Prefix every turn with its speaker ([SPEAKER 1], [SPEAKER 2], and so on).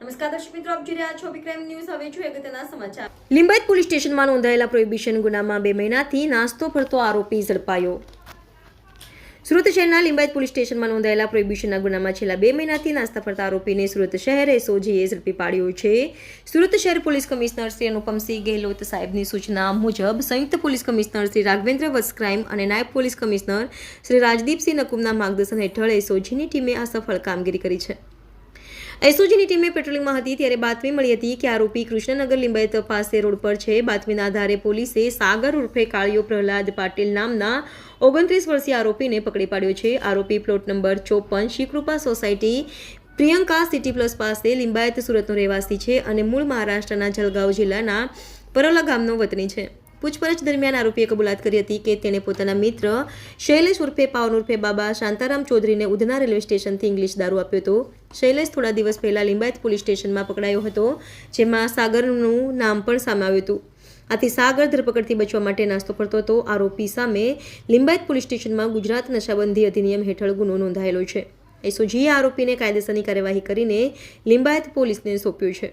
[SPEAKER 1] નમસ્કાર દર્શક મિત્રો ન્યૂઝ. હવે જોઈએ અગત્યના
[SPEAKER 2] લિંબાયત પોલીસ સ્ટેશનમાં નોંધાયેલા પ્રોહિબિશન ગુનામાં બે મહિનાથી નાસ્તો ફરતો આરોપી ઝડપાયો. સુરત શહેરના લિંબાયત પોલીસ સ્ટેશનમાં નોંધાયેલા પ્રોહિબિશનના ગુનામાં છેલ્લા બે મહિનાથી નાસ્તા ફરતા આરોપીને સુરત શહેર એસઓજીએ ઝડપી પાડ્યો છે. સુરત શહેર પોલીસ કમિશનર શ્રી અનુપમસિંહ ગેહલોત સાહેબની સૂચના મુજબ સંયુક્ત police commissioner Shri Raghavendra Vats crime અને નાયબ પોલીસ કમિશનર શ્રી રાજદીપસિંહ નકુમના માર્ગદર્શન હેઠળ એસઓજીની ટીમે આ સફળ કામગીરી કરી છે. એસઓજીની ટીમે પેટ્રોલિંગમાં હતી ત્યારે બાતમી મળી હતી કે આરોપી કૃષ્ણનગર લિંબાયત પાસે રોડ પર છે. બાતમીના આધારે પોલીસે સાગર ઉર્ફે કાળિયો પ્રહલાદ પાટીલ નામના ઓગણત્રીસ વર્ષીય આરોપીને પકડી પાડ્યો છે. આરોપી પ્લોટ નંબર ચોપન Shrikrupa society Priyanka city plus પાસે લિંબાયત સુરતનો રહેવાસી છે અને મૂળ મહારાષ્ટ્રના જલગાંવ જિલ્લાના પરોલા ગામનો વતની છે. પૂછપરછ દરમિયાન આરોપીએ કબૂલાત કરી હતી કે તેણે પોતાના મિત્ર શૈલેષ ઉર્ફે પાવન ઉર્ફે બાબા શાંતારામ ચૌધરીને ઉધના રેલવે સ્ટેશનથી ઇંગ્લિશ દારૂ આપ્યો હતો. શૈલેષ થોડા દિવસ પહેલાં લિંબાયત પોલીસ સ્ટેશનમાં પકડાયો હતો, જેમાં સાગરનું નામ પણ સામે આવ્યું હતું. આથી સાગર ધરપકડથી બચવા માટે નાસ્તો કરતો હતો. આરોપી સામે લિંબાયત પોલીસ સ્ટેશનમાં ગુજરાત નશાબંધી અધિનિયમ હેઠળ ગુનો નોંધાયેલો છે. એસઓજીએ આરોપીને કાયદેસરની કાર્યવાહી કરીને લિંબાયત પોલીસને સોંપ્યું છે.